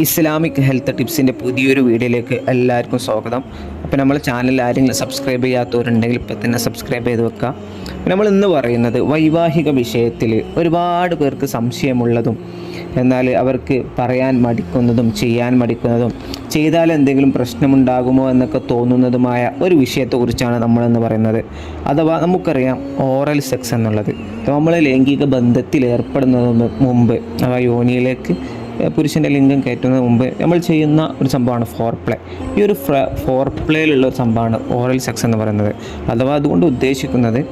Islamic health ടിപ്സിന്റെ പുതിയൊരു വീഡിയോയിലേക്ക് എല്ലാവർക്കും സ്വാഗതം. അപ്പോൾ നമ്മൾ ചാനൽ ആരെങ്കിലും സബ്സ്ക്രൈബ് ചെയ്യാത്തവരുണ്ടെങ്കിൽ ഇപ്പം തന്നെ സബ്സ്ക്രൈബ് ചെയ്ത് വെക്കുക. നമ്മൾ ഇന്ന് പറയുന്നത് വൈവാഹിക വിഷയത്തിൽ ഒരുപാട് പേർക്ക് സംശയമുള്ളതും എന്നാൽ അവർക്ക് പറയാൻ മടിക്കുന്നതും ചെയ്യാൻ മടിക്കുന്നതും ചെയ്താൽ എന്തെങ്കിലും പ്രശ്നമുണ്ടാകുമോ എന്നൊക്കെ തോന്നുന്നതുമായ ഒരു വിഷയത്തെക്കുറിച്ചാണ് നമ്മളെന്ന് പറയുന്നത്. അഥവാ നമുക്കറിയാം ഓറൽ സെക്സ് എന്നുള്ളത്. നമ്മൾ ലൈംഗിക ബന്ധത്തിൽ ഏർപ്പെടുന്നതിന് മുമ്പ് അഥവാ യോനിയിലേക്ക് പുരുഷന്റെ ലിംഗം കയറ്റുന്നതിന് മുമ്പ് നമ്മൾ ചെയ്യുന്ന ഒരു സംഭവമാണ് ഫോർ പ്ലേ ഈ ഒരു ഫോർ പ്ലേയിലുള്ള ഒരു സംഭവമാണ് ഓറൽ സെക്സ് എന്ന് പറയുന്നത്. അഥവാ അതുകൊണ്ട് ഉദ്ദേശിക്കുന്നത്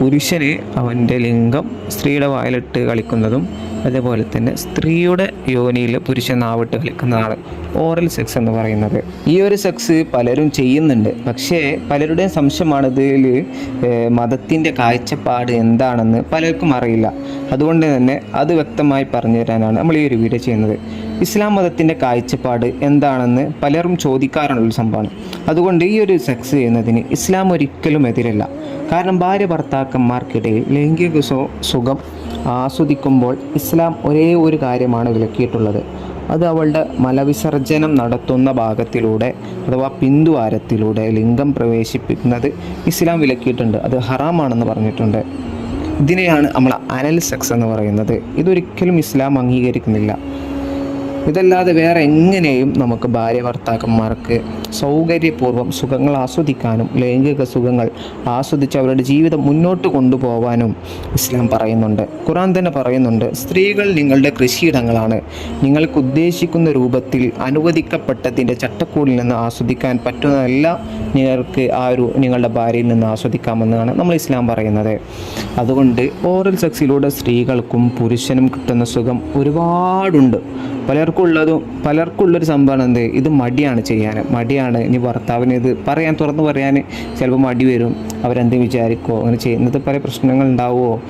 പുരുഷന് അവന്റെ ലിംഗം സ്ത്രീയുടെ വായിലിട്ട് കളിക്കുന്നതും അതേപോലെ തന്നെ സ്ത്രീയുടെ യോനിയിൽ പുരുഷൻ നാവിട്ട് കളിക്കുന്നതാണ് ഓറൽ സെക്സ് എന്ന് പറയുന്നത്. ഈ ഒരു സെക്സ് പലരും ചെയ്യുന്നുണ്ട്. പക്ഷേ പലരുടെയും സംശയമാണ് ഇതിൽ മതത്തിന്റെ കാഴ്ചപ്പാട് എന്താണെന്ന് പലർക്കും അറിയില്ല. അതുകൊണ്ട് തന്നെ അത് വ്യക്തമായി പറഞ്ഞു തരാനാണ് നമ്മൾ ഈ ഒരു വീഡിയോ ചെയ്യുന്നത്. ഇസ്ലാം മതത്തിന്റെ കാഴ്ചപ്പാട് എന്താണെന്ന് പലരും ചോദിക്കാറുള്ളൊരു സംഭവമാണ്. അതുകൊണ്ട് ഈ ഒരു സെക്സ് ചെയ്യുന്നതിന് ഇസ്ലാം ഒരിക്കലും എതിരല്ല. കാരണം ഭാര്യ ഭർത്താക്കന്മാർക്കിടയിൽ ലൈംഗിക സുഖം ആസ്വദിക്കുമ്പോൾ ഇസ്ലാം ഒരേ ഒരു കാര്യമാണ് വിലക്കിയിട്ടുള്ളത്. അത് അവളുടെ മലവിസർജനം നടത്തുന്ന ഭാഗത്തിലൂടെ അഥവാ പിന്തുവാരത്തിലൂടെ ലിംഗം പ്രവേശിപ്പിക്കുന്നത് ഇസ്ലാം വിലക്കിയിട്ടുണ്ട്. അത് ഹറാമാണെന്ന് പറഞ്ഞിട്ടുണ്ട്. ഇതിനെയാണ് നമ്മൾ അനൽ സെക്സ് എന്ന് പറയുന്നത്. ഇതൊരിക്കലും ഇസ്ലാം അംഗീകരിക്കുന്നില്ല. ഇതല്ലാതെ വേറെ എങ്ങനെയും നമുക്ക് ഭാര്യ ഭർത്താക്കന്മാർക്ക് സൗകര്യപൂർവം സുഖങ്ങൾ ആസ്വദിക്കാനും ലൈംഗിക സുഖങ്ങൾ ആസ്വദിച്ച് അവരുടെ ജീവിതം മുന്നോട്ട് കൊണ്ടുപോകാനും ഇസ്ലാം പറയുന്നുണ്ട്. ഖുറാൻ തന്നെ പറയുന്നുണ്ട് സ്ത്രീകൾ നിങ്ങളുടെ കൃഷിയിടങ്ങളാണ്. നിങ്ങൾക്ക് ഉദ്ദേശിക്കുന്ന രൂപത്തിൽ അനുവദിക്കപ്പെട്ടതിന്റെ ചട്ടക്കൂടിൽ നിന്ന് ആസ്വദിക്കാൻ പറ്റുന്നതെല്ലാം നിങ്ങൾക്ക് ആ ഒരു നിങ്ങളുടെ ഭാര്യയിൽ നിന്ന് ആസ്വദിക്കാമെന്നാണ് നമ്മൾ ഇസ്ലാം പറയുന്നത്. അതുകൊണ്ട് ഓറൽ സെക്സിലൂടെ സ്ത്രീകൾക്കും പുരുഷനും കിട്ടുന്ന സുഖം ഒരുപാടുണ്ട്. പലർക്കുള്ളതും പലർക്കുള്ളൊരു സംഭവം എന്ത്? ഇത് മടിയാണ് ചെയ്യാൻ. മടിയാണ് ഇനി ഭർത്താവിന് ഇത് പറയാൻ തുറന്ന് പറയാൻ ചിലപ്പോൾ മടി വരും. അവരെന്ത് വിചാരിക്കുമോ അങ്ങനെ ചെയ്യുന്നത് പല പ്രശ്നങ്ങൾ ഉണ്ടാവുമോ?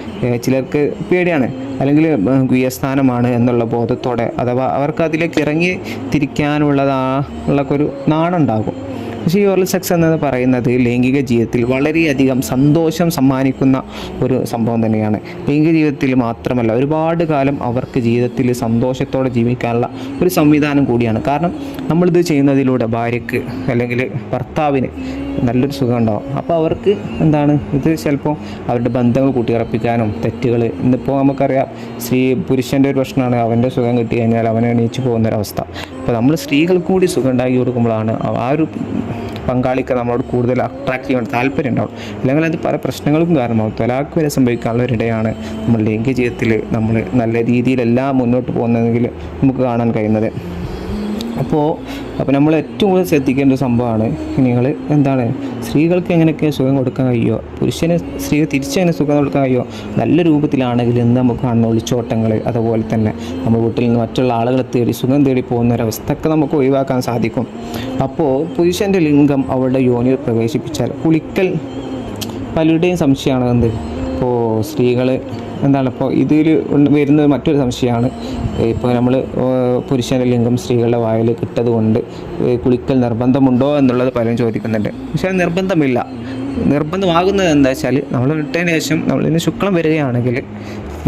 ചിലർക്ക് പേടിയാണ്. അല്ലെങ്കിൽ ഗുയസ്ഥാനമാണ് എന്നുള്ള ബോധത്തോടെ അഥവാ അവർക്ക് അതിലേക്ക് ഇറങ്ങി തിരിക്കാനുള്ളതാ ഉള്ളൊക്കെ ഒരു നാണുണ്ടാകും. പക്ഷേ ഈ ഓറൽ സെക്സ് എന്നത് പറയുന്നത് ലൈംഗിക ജീവിതത്തിൽ വളരെയധികം സന്തോഷം സമ്മാനിക്കുന്ന ഒരു സംഭവം തന്നെയാണ്. ലൈംഗിക ജീവിതത്തിൽ മാത്രമല്ല ഒരുപാട് കാലം അവർക്ക് ജീവിതത്തിൽ സന്തോഷത്തോടെ ജീവിക്കാനുള്ള ഒരു സംവിധാനം കൂടിയാണ്. കാരണം നമ്മളിത് ചെയ്യുന്നതിലൂടെ ഭാര്യയ്ക്ക് അല്ലെങ്കിൽ ഭർത്താവിന് നല്ലൊരു സുഖം ഉണ്ടാവും അപ്പോൾ അവർക്ക് എന്താണ്? ഇത് ചിലപ്പോൾ അവരുടെ ബന്ധങ്ങൾ കൂട്ടിയുറപ്പിക്കാനും തെറ്റുകൾ ഇന്നിപ്പോൾ നമുക്കറിയാം സ്ത്രീ പുരുഷന്റെ ഒരു പ്രശ്നമാണ്. അവന്റെ സുഖം കിട്ടി കഴിഞ്ഞാൽ അവനെ എണീച്ച് പോകുന്നൊരവസ്ഥ. അപ്പോൾ നമ്മൾ സ്ത്രീകൾ കൂടി സുഖം ഉണ്ടാക്കി കൊടുക്കുമ്പോഴാണ് ആ ഒരു പങ്കാളിക്ക് നമ്മളോട് കൂടുതൽ അട്രാക്ട് ചെയ്യാൻ താല്പര്യം ഉണ്ടാവും അല്ലെങ്കിൽ അത് പല പ്രശ്നങ്ങൾക്കും കാരണമാകും തൊലാക്ക് വരെ സംഭവിക്കാനുള്ളൊരിടയാണ് നമ്മൾ ലൈംഗിക ജീവിതത്തിൽ നമ്മൾ നല്ല രീതിയിലെല്ലാം മുന്നോട്ട് പോകുന്നതെങ്കിൽ നമുക്ക് കാണാൻ കഴിയുന്നത്. അപ്പോൾ അപ്പോൾ നമ്മൾ ഏറ്റവും കൂടുതൽ ശ്രദ്ധിക്കേണ്ട ഒരു സംഭവമാണ് നിങ്ങൾ എന്താണ്? സ്ത്രീകൾക്ക് എങ്ങനെയൊക്കെ സുഖം കൊടുക്കാൻ കഴിയുമോ പുരുഷന് സ്ത്രീ തിരിച്ചെങ്ങനെ സുഖം കൊടുക്കാൻ കഴിയുമോ നല്ല രൂപത്തിലാണെങ്കിൽ ഇന്ന് നമുക്ക് കാണുന്ന ഒളിച്ചോട്ടങ്ങൾ അതുപോലെ തന്നെ നമ്മുടെ വീട്ടിൽ നിന്ന് മറ്റുള്ള ആളുകളെ തേടി സുഖം തേടി പോകുന്ന ഒരവസ്ഥയൊക്കെ നമുക്ക് ഒഴിവാക്കാൻ സാധിക്കും. അപ്പോൾ പുരുഷന്റെ ലിംഗം അവളുടെ യോനിയിൽ പ്രവേശിപ്പിച്ചാൽ കുളിക്കൽ പലരുടെയും സംശയമാണ് എന്ത് ഇപ്പോൾ സ്ത്രീകൾ എന്താണ് ഇപ്പോൾ ഇതിൽ വരുന്ന മറ്റൊരു സംശയമാണ്. ഇപ്പോൾ നമ്മൾ പുരുഷന്റെ ലിംഗം സ്ത്രീകളുടെ വായിൽ കിട്ടത് കൊണ്ട് കുളിക്കൽ നിർബന്ധമുണ്ടോ എന്നുള്ളത് പലരും ചോദിക്കുന്നുണ്ട്. പക്ഷേ നിർബന്ധമില്ല. നിർബന്ധമാകുന്നത് എന്താ വെച്ചാൽ നമ്മൾ ഇട്ടതിന് ശേഷം നമ്മളിന് ശുക്ലം വരികയാണെങ്കിൽ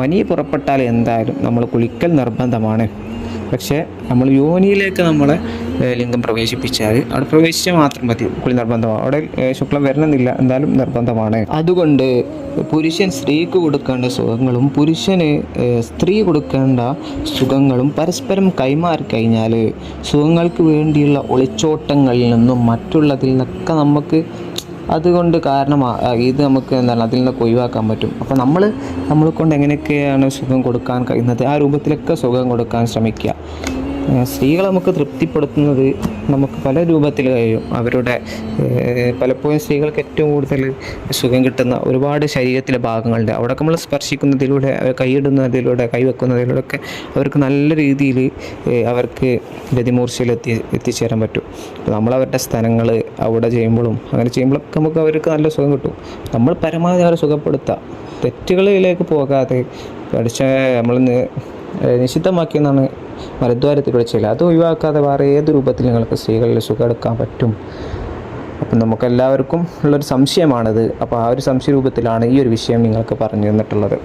മനി പുറപ്പെട്ടാൽ എന്തായാലും നമ്മൾ കുളിക്കൽ നിർബന്ധമാണ്. പക്ഷേ നമ്മൾ യോനിയിലേക്ക് നമ്മളെ ലിംഗം പ്രവേശിപ്പിച്ചാൽ. അവിടെ പ്രവേശിച്ചാൽ മാത്രം മതി കുളി നിർബന്ധമാണ്. അവിടെ ശുക്ലം വരണമെന്നില്ല എന്തായാലും നിർബന്ധമാണ്. അതുകൊണ്ട് പുരുഷൻ സ്ത്രീക്ക് കൊടുക്കേണ്ട സുഖങ്ങളും പുരുഷന് സ്ത്രീ കൊടുക്കേണ്ട സുഖങ്ങളും പരസ്പരം കൈമാറി കഴിഞ്ഞാൽ സുഖങ്ങൾക്ക് വേണ്ടിയുള്ള ഒളിച്ചോട്ടങ്ങളിൽ നിന്നും മറ്റുള്ളതിൽ നിന്നൊക്കെ നമുക്ക് അതുകൊണ്ട് കാരണം ഇത് നമുക്ക് എന്താണ് അതിൽ നിന്നൊക്കെ ഒഴിവാക്കാൻ പറ്റും. അപ്പോൾ നമ്മൾ നമ്മളെ കൊണ്ട് എങ്ങനെയൊക്കെയാണ് സുഖം കൊടുക്കാൻ കഴിയുന്നത്? ആ രൂപത്തിലൊക്കെ സുഖം കൊടുക്കാൻ ശ്രമിക്കുക. സ്ത്രീകളെ നമുക്ക് തൃപ്തിപ്പെടുത്തുന്നത് നമുക്ക് പല രൂപത്തിൽ കഴിയും. അവരുടെ പലപ്പോഴും സ്ത്രീകൾക്ക് ഏറ്റവും കൂടുതൽ സുഖം കിട്ടുന്ന ഒരുപാട് ശരീരത്തിലെ ഭാഗങ്ങളുണ്ട്. അവിടെ നമ്മൾ സ്പർശിക്കുന്നതിലൂടെ കൈയിടുന്നതിലൂടെ കൈവെക്കുന്നതിലൂടെ ഒക്കെ അവർക്ക് നല്ല രീതിയിൽ അവർക്ക് ഗതിമൂർച്ചയിൽ എത്തി എത്തിച്ചേരാൻ പറ്റും. അപ്പോൾ നമ്മൾ അവരുടെ സ്ഥലങ്ങൾ അവിടെ ചെയ്യുമ്പോഴും അങ്ങനെ ചെയ്യുമ്പോഴൊക്കെ നമുക്ക് അവർക്ക് നല്ല സുഖം കിട്ടും. നമ്മൾ പരമാവധി അവരെ സുഖപ്പെടുത്തുക തെറ്റുകളിലേക്ക് പോകാതെ പഠിച്ച നമ്മൾ നിഷിദ്ധമാക്കിയെന്നാണ് മലദ്വാരത്തിലൂടെ ചെയ്യൽ അത് ഒഴിവാക്കാതെ വേറെ ഏത് രൂപത്തിൽ നിങ്ങൾക്ക് സ്ത്രീകളിൽ സുഖം എടുക്കാൻ പറ്റും? അപ്പം നമുക്കെല്ലാവർക്കും ഉള്ളൊരു സംശയമാണിത്. അപ്പോൾ ആ ഒരു സംശയ രൂപത്തിലാണ് ഈ ഒരു വിഷയം നിങ്ങൾക്ക് പറഞ്ഞു തന്നിട്ടുള്ളത്.